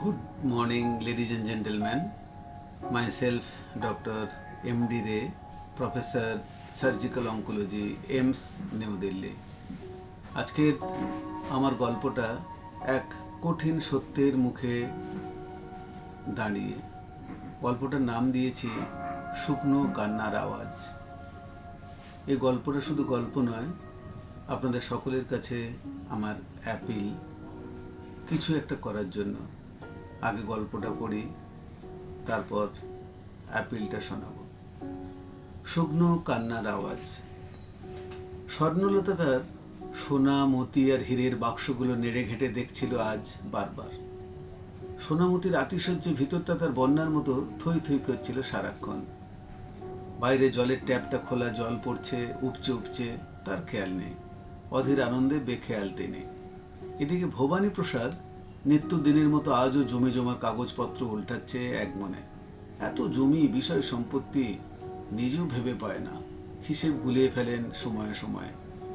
Good morning, ladies and gentlemen. Myself, Dr. M.D. Ray, Professor Surgical Oncology, AIIMS new Delhi আজকের আমার গল্পটা এক কঠিন সত্যের মুখে দাঁড়িয়ে গল্পটার নাম দিয়েছি শুকনো কান্নার আওয়াজ এই গল্পটা শুধু গল্প নয় আপনাদের সকলের কাছে আমার অ্যাপিল কিছু একটা করার জন্য আগে গল্পটা পড়ি, তারপর অ্যাপিলটা শোনাবো। শুকনো কান্নার আওয়াজ। স্বর্ণলতা তার সোনা, মতি আর হীরের বাক্সগুলো নেড়ে ঘেঁটে দেখছিল আজ বারবার। সোনামতির আতিশয্যে ভিতরটা তার বন্যার মতো থই থই করছিল সারাক্ষণ। বাইরে জলের ট্যাপটা খোলা, জল পড়ছে, উপচে উপচে, তার খেয়াল নেই। অধীর আনন্দে বেখেয়াল তিনি। এদিকে ভবানী প্রসাদ নিত্যদিনের মতো আজও জমি জমার কাগজপত্র উল্টাচ্ছে এক মনে। এত জমি বিষয় সম্পত্তি নিজেও ভেবে পায় না। হিসেব গুলিয়ে ফেলেন সময়ে সময়ে।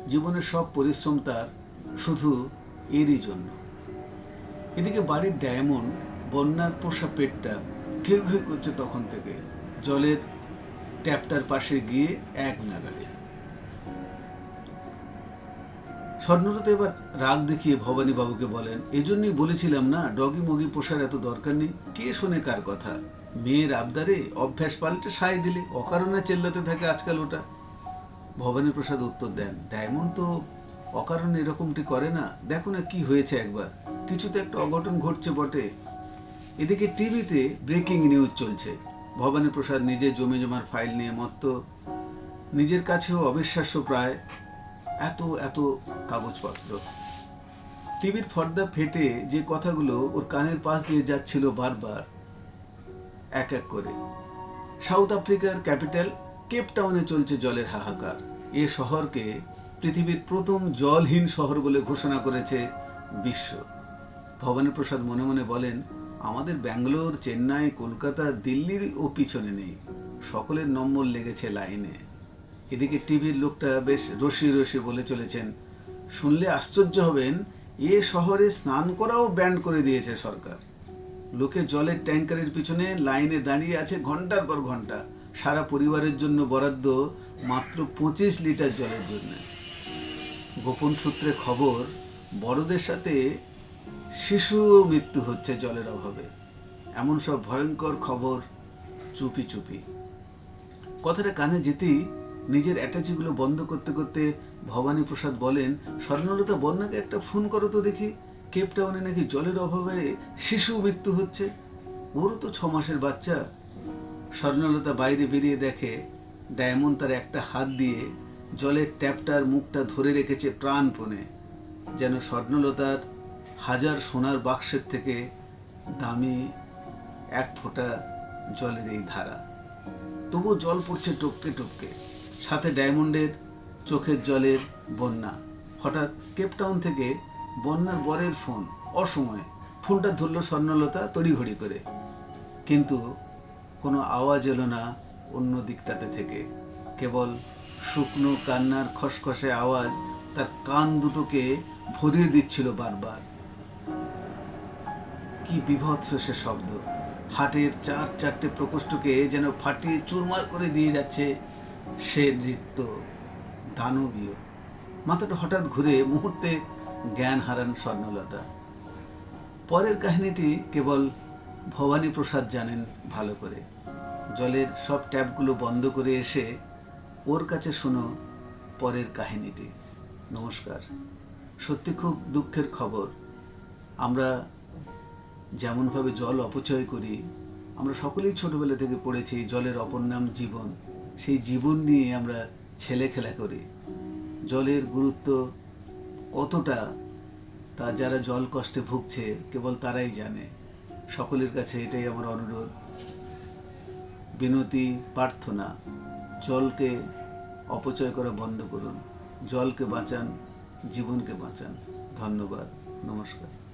জীবনের সব পরিশ্রম তার শুধু এরই জন্য। এদিকে বাড়ির ডায়মন্ড, বন্যার পোষা পেটটা ঘেউ ঘেউ করছে তখন থেকে। জলের ট্যাপটার পাশে গিয়ে এক নাগালে স্বর্ণলতা এবার রাগ দেখিয়ে ভবানী বাবুকে বলেন, এজন্যই বলেছিলাম না, ডগি মগি পোষার এত দরকার নেই। কে শোনে কার কথা? মেয়ের আবদারে অভ্যাস পাল্টে সায় দিলে অকারণে চেল্লাতে থাকে আজকাল ওটা। ভবানী প্রসাদ উত্তর দেন, ডায়মন্ড তো অকারণে এরকমটি করে না। দেখো না কি হয়েছে একবার। কিছুতে একটা অঘটন ঘটছে বটে। এদিকে টিভিতে ব্রেকিং নিউজ চলছে। ভবানী প্রসাদ নিজে জমি জমার ফাইল নিয়ে মত্ত। নিজের কাছেও অবিশ্বাস্য প্রায়। এত এত কাগজপত্র। টিভির পর্দা ফেটে যে কথাগুলো ওর কানের পাশ দিয়ে যাচ্ছিল বারবার। এক এক করে। সাউথ আফ্রিকার ক্যাপিটাল কেপ টাউনে চলছে জলের হাহাকার। এ শহরকে পৃথিবীর প্রথম জলহীন শহর বলে ঘোষণা করেছে বিশ্ব। ভবানী প্রসাদ মনে মনে বলেন, আমাদের ব্যাঙ্গালোর, চেন্নাই, কলকাতা, দিল্লির ও পিছনে নেই। সকলের নম্বর লেগেছে লাইনে। এদিকে টিভির লোকটা বেশ রসি রসি বলে চলেছেন শুনলে আশ্চর্য হবেন, এ শহরে স্নান করাও ব্যান্ড করে দিয়েছে সরকার। লোকে জলের ট্যাঙ্কারের পিছনে লাইনে দাঁড়িয়ে আছে ঘণ্টার পর ঘণ্টা। সারা পরিবারের জন্য বরাদ্দ মাত্র পঁচিশ লিটার জলের জন্য। গোপন সূত্রে খবর, বড়দের সাথে শিশুও মৃত্যু হচ্ছে জলের অভাবে। এমন সব ভয়ঙ্কর খবর চুপি চুপি। কথাটা কানে যেতেই নিজের অ্যাটাচিগুলো বন্ধ করতে করতে ভবানী প্রসাদ বলেন, স্বর্ণলতা বন্যাকে একটা ফোন করো তো দেখি কেপ টাউনে নাকি জলের অভাবে শিশু মৃত্যু হচ্ছে। ওরও তো ছ মাসের বাচ্চা। স্বর্ণলতা বাইরে বেরিয়ে দেখে, ডায়মন্ড তার একটা হাত দিয়ে জলের ট্যাপটার মুখটা ধরে রেখেছে প্রাণপণে, যেন স্বর্ণলতার হাজার সোনার বাক্সের থেকে দামি এক ফোঁটা জলের এই ধারা। তবু জল পড়ছে টপকে টপকে। সাথে ডায়মন্ডের চোখের জলের বন্যা। হঠাৎ কেপটাউন থেকে বন্যার বরের ফোন, অসময়ে। ফোনটা ধরল স্বর্ণলতা তড়িঘড়ি করে। কিন্তু কোনো আওয়াজ এলো না অন্য দিকটাতে থেকে। কেবল শুকনো কান্নার খসখসে আওয়াজ তার কান দুটোকে ভরিয়ে দিচ্ছিল বারবার। কি বিভৎস সে শব্দ। হাটের চার চারটে প্রকোষ্ঠকে যেন ফাটিয়ে চুরমার করে দিয়ে যাচ্ছে সে নৃত্য, দানবীয়। মাথাটা হঠাৎ ঘুরে মুহূর্তে জ্ঞান হারান স্বর্ণলতা। পরের কাহিনীটি কেবল ভবানী প্রসাদ জানেন ভালো করে। জলের সব ট্যাপগুলো বন্ধ করে এসে ওর কাছে শোনো পরের কাহিনীটি। নমস্কার। সত্যি খুব দুঃখের খবর। আমরা যেমনভাবে জল অপচয় করি, আমরা সকলেই ছোটবেলা থেকে পড়েছি জলের অপর নাম জীবন। সেই জীবন নিয়ে আমরা ছেলে খেলা করি। জলের গুরুত্ব কতটা, তা যারা জল কষ্টে ভুগছে, কেবল তারাই জানে। সকলের কাছে এটাই আমার অনুরোধ। বিনতি, প্রার্থনা, জলকে অপচয় করা বন্ধ করুন। জলকে বাঁচান, জীবনকে বাঁচান। ধন্যবাদ। নমস্কার।